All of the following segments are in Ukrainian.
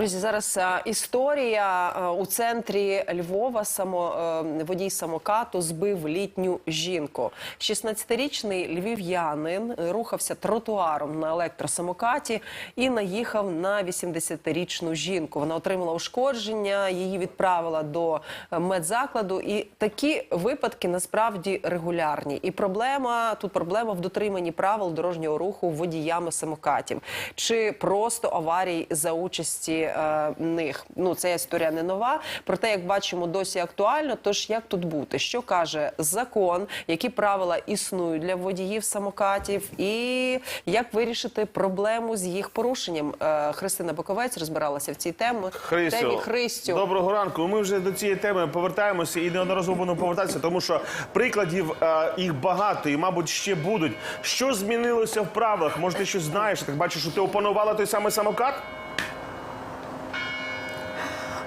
Друзі, зараз е, історія е, у центрі Львова. Само е, водій самокату збив літню жінку. 16-річний львів'янин рухався тротуаром на електросамокаті і наїхав на 80-річну жінку. Вона отримала ушкодження, її відправила до медзакладу. І такі випадки насправді регулярні. І проблема тут проблема в дотриманні правил дорожнього руху водіями самокатів чи просто аварій за участі е, них. Ну ця історія не нова. Проте, як бачимо, досі актуально. Тож як тут бути? Що каже закон, які правила існують для водіїв самокатів, і як вирішити проблему з їх порушенням? Е, Христина Боковець розбиралася в цій темі. Христю, темі Христю. доброго ранку. Ми вже до цієї теми повертаємося і неодноразово будемо повертатися, тому що прикладів е, їх багато і, мабуть, ще будуть. Що змінилося в правилах? Може, ти щось знаєш? Так бачу, що ти опанувала той самий самокат?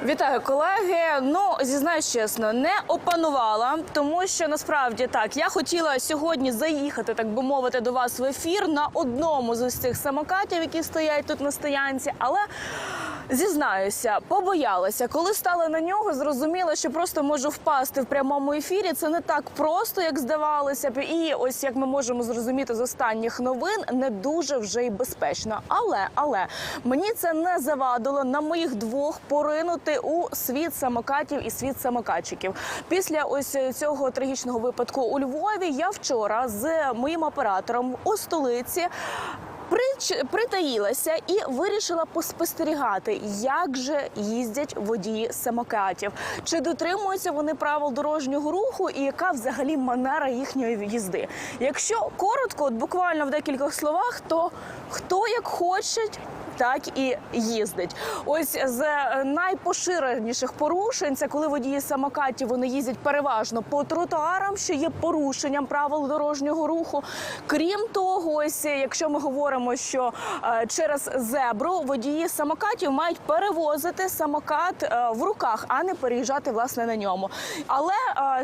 Вітаю, колеги. Ну зізнаюсь чесно, не опанувала, тому що насправді так я хотіла сьогодні заїхати, так би мовити, до вас в ефір на одному з цих самокатів, які стоять тут на стоянці, але. Зізнаюся, побоялася. Коли стала на нього, зрозуміла, що просто можу впасти в прямому ефірі. Це не так просто, як здавалося б. І ось як ми можемо зрозуміти з останніх новин, не дуже вже й безпечно. Але але мені це не завадило на моїх двох поринути у світ самокатів і світ самокатчиків. Після ось цього трагічного випадку у Львові я вчора з моїм оператором у столиці. Прич- притаїлася і вирішила поспостерігати, як же їздять водії самокатів, чи дотримуються вони правил дорожнього руху, і яка взагалі манера їхньої їзди. Якщо коротко, от буквально в декількох словах, то хто як хоче. Так і їздить. Ось з е, найпоширеніших порушень це коли водії самокатів вони їздять переважно по тротуарам, що є порушенням правил дорожнього руху. Крім того, ось е, якщо ми говоримо, що е, через зебру водії самокатів мають перевозити самокат в руках, а не переїжджати власне на ньому. Але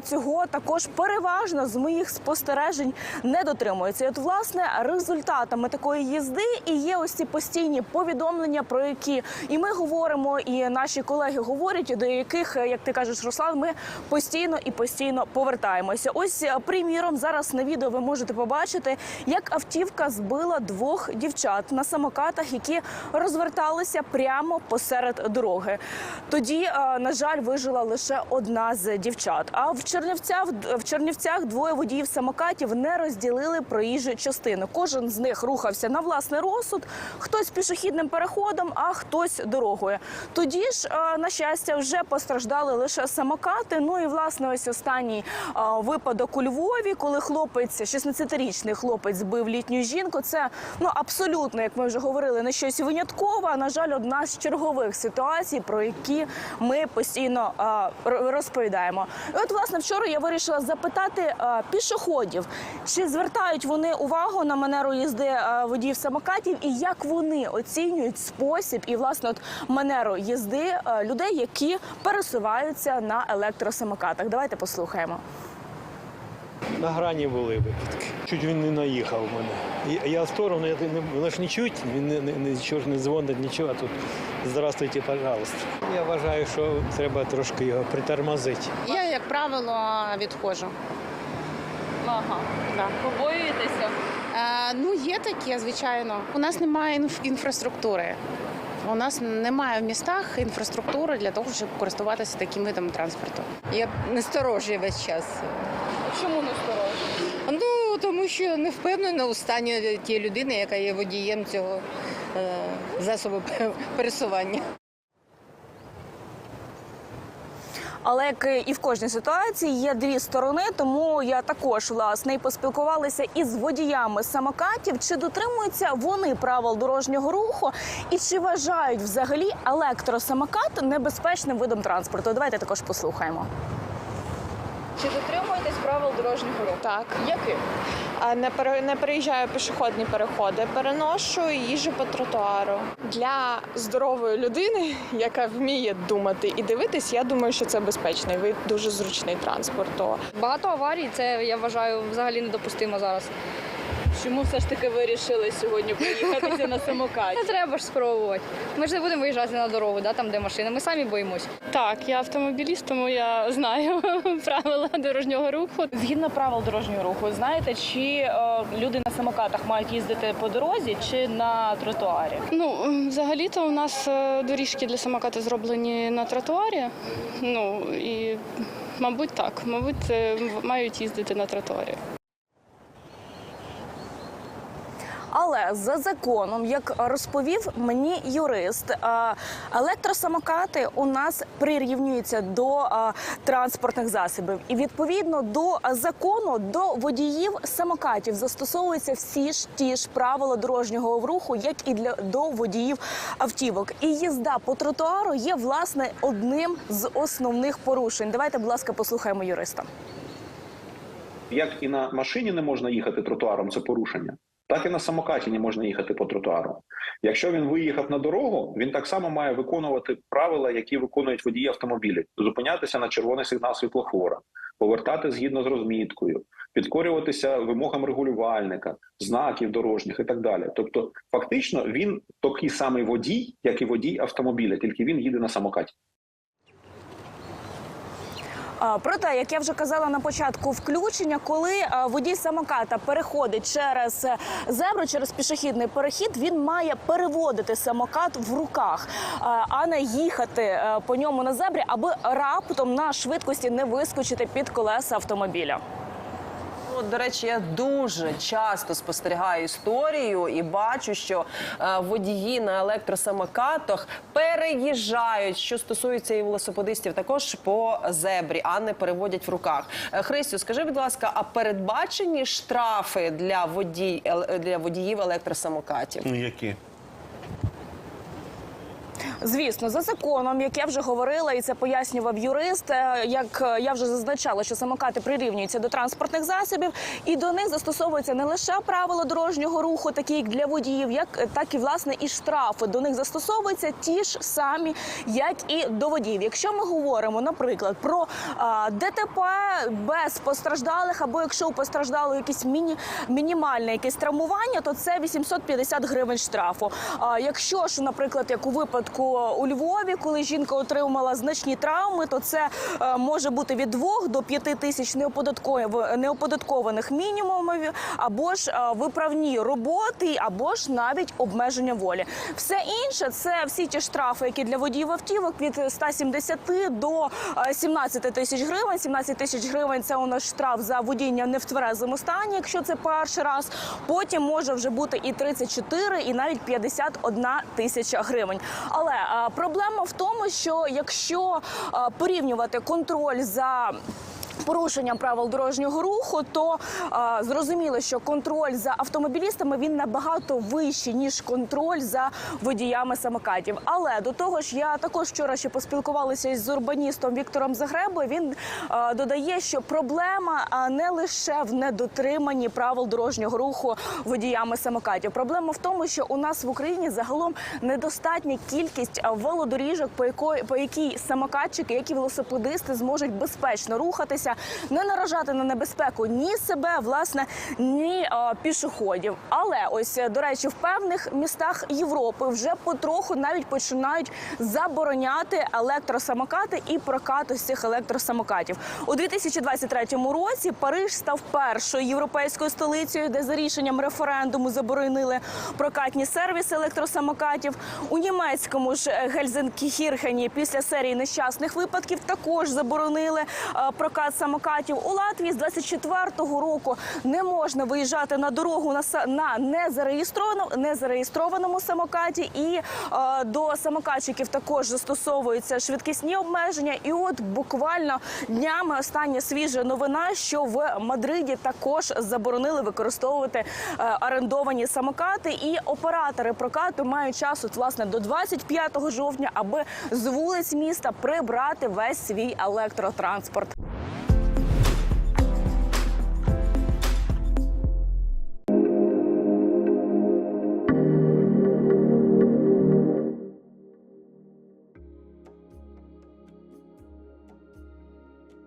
цього також переважно з моїх спостережень не дотримується. І от власне результатами такої їзди і є ось ці постійні повідомлення, про які і ми говоримо, і наші колеги говорять, до яких, е, як ти кажеш, Руслан, ми постійно і постійно повертаємося. Ось е, приміром, зараз на відео ви можете побачити, як автівка збила двох дівчат на самокатах, які розверталися прямо посеред дороги. Тоді, е, на жаль, вижила лише одна з дівчат. А в Чернівцях в Чернівцях двоє водіїв самокатів не розділили проїжджу частину. Кожен з них рухався на власний розсуд, хтось пішохідним переходом, а хтось дорогою. Тоді ж, е, на щастя, вже постраждали лише самокати. Ну і власне, ось останній е, випадок у Львові, коли хлопець, 16-річний хлопець, збив літню жінку. Це ну абсолютно, як ми вже говорили, не щось виняткове. а, На жаль, одна з чергових ситуацій, про які ми постійно е, розповідаємо. І от, власне, вчора я вирішила запитати пішоходів, чи звертають вони увагу на манеру їзди водіїв самокатів, і як вони оцінюють спосіб і власне от манеру їзди е, людей, які пересуваються на електросамокатах. Давайте послухаємо. На грані були випадки. Чуть він не наїхав в мене. Я в сторону, я не, воно ж не чуть, він не, не, нічого ж не дзвонить, нічого, а тут здравствуйте, пожалуйста. Я вважаю, що треба трошки його притормозити. Я, як правило, відходжу. Ага, Да. побоюєтеся? Ну, є таке, звичайно. У нас немає інф- інфраструктури. У нас немає в містах інфраструктури для того, щоб користуватися таким видом транспорту. Я насторожі весь час. Чому не сторожі? Ну тому що не впевнена у стані тієї людини, яка є водієм цього е, засобу пересування. Але як і в кожній ситуації є дві сторони, тому я також власне і поспілкувалася із водіями самокатів, чи дотримуються вони правил дорожнього руху, і чи вважають взагалі електросамокат небезпечним видом транспорту. Давайте також послухаємо. Чи дотримуєтесь правил дорожнього руху? Так, Яких? а не пере- не переїжджаю пішохідні переходи, переношу їжу по тротуару. Для здорової людини, яка вміє думати і дивитись, я думаю, що це безпечний вид, дуже зручний транспорту. Багато аварій, це я вважаю взагалі недопустимо зараз. Чому все ж таки вирішили сьогодні проїхатися на самокаті? Треба ж спробувати. Ми ж не будемо виїжджати на дорогу, да, там де машини. Ми самі боїмось. Так, я автомобіліст, тому я знаю правила дорожнього руху. Згідно правил дорожнього руху, знаєте, чи е, люди на самокатах мають їздити по дорозі чи на тротуарі? Ну, взагалі-то у нас е, доріжки для самоката зроблені на тротуарі. Ну і, мабуть, так. Мабуть, е, мають їздити на тротуарі. Але за законом, як розповів мені юрист, е, електросамокати у нас прирівнюються до е, транспортних засобів, і відповідно до закону до водіїв самокатів застосовуються всі ж ті ж правила дорожнього руху, як і для до водіїв автівок. І їзда по тротуару є власне одним з основних порушень. Давайте, будь ласка, послухаємо юриста. Як і на машині не можна їхати тротуаром, це порушення, так і на самокаті не можна їхати по тротуару. Якщо він виїхав на дорогу, він так само має виконувати правила, які виконують водії автомобілів: зупинятися на червоний сигнал світлофора, повертати згідно з розміткою, підкорюватися вимогам регулювальника, знаків дорожніх і так далі. Тобто, фактично, він такий самий водій, як і водій автомобіля, тільки він їде на самокаті. Проте, як я вже казала на початку включення, коли водій самоката переходить через е, зебру, через пішохідний перехід, він має переводити самокат в руках, а, а не їхати е, по ньому на зебрі, аби раптом на швидкості не вискочити під колеса автомобіля. От, до речі, я дуже часто спостерігаю історію і бачу, що е, водії на електросамокатах переїжджають, що стосується і велосипедистів, також по зебрі, а не переводять в руках. Е, Христю, скажи, будь ласка, а передбачені штрафи для водій ел- для водіїв електросамокатів? Ну, які? Звісно, за законом, як я вже говорила, і це пояснював юрист. е, Як е, я вже зазначала, що самокати прирівнюються до транспортних засобів, і до них застосовуються не лише правила дорожнього руху, такі як для водіїв, як е, так і власне і штрафи. До них застосовуються ті ж самі, як і до водіїв. Якщо ми говоримо, наприклад, про а, ДТП без постраждалих, або якщо у постраждало якесь міні, мінімальне якесь травмування, то це 850 гривень штрафу. А якщо ж, наприклад, як у випадку у Львові, коли жінка отримала значні травми, то це е, може бути від 2 до 5 тисяч неоподатков- неоподаткованих мінімумів, або ж е, виправні роботи, або ж навіть обмеження волі. Все інше це всі ті штрафи, які для водіїв автівок від 170 до е, 17 тисяч гривень. 17 тисяч гривень це у нас штраф за водіння не в тверезому стані, якщо це перший раз. Потім може вже бути і 34, і навіть 51 тисяча гривень. Але е, проблема в тому, що якщо е, порівнювати контроль за Порушенням правил дорожнього руху, то е, зрозуміло, що контроль за автомобілістами він набагато вищий ніж контроль за водіями самокатів. Але до того ж, я також вчора ще поспілкувалася із урбаністом Віктором Загребою. Він е, додає, що проблема не лише в недотриманні правил дорожнього руху водіями самокатів. Проблема в тому, що у нас в Україні загалом недостатня кількість велодоріжок, по якої по якій самокатчики, як і велосипедисти зможуть безпечно рухатися, не наражати на небезпеку ні себе, власне, ні е, пішоходів. Але ось е, до речі, в певних містах Європи вже потроху навіть починають забороняти електросамокати і прокат ось цих електросамокатів. У 2023 році Париж став першою європейською столицею, де за рішенням референдуму заборонили прокатні сервіси електросамокатів. У німецькому ж е, Гельзенкірхені після серії нещасних випадків також заборонили прокат самокатів. У Латвії з 24-го року не можна виїжджати на дорогу на на незареєстрованому незареєстрованому самокаті. І е, до самокатчиків також застосовуються швидкісні обмеження. І от буквально днями остання свіжа новина, що в Мадриді також заборонили використовувати е, орендовані самокати, і оператори прокату мають час от, власне до 25 жовтня, аби з вулиць міста прибрати весь свій електротранспорт.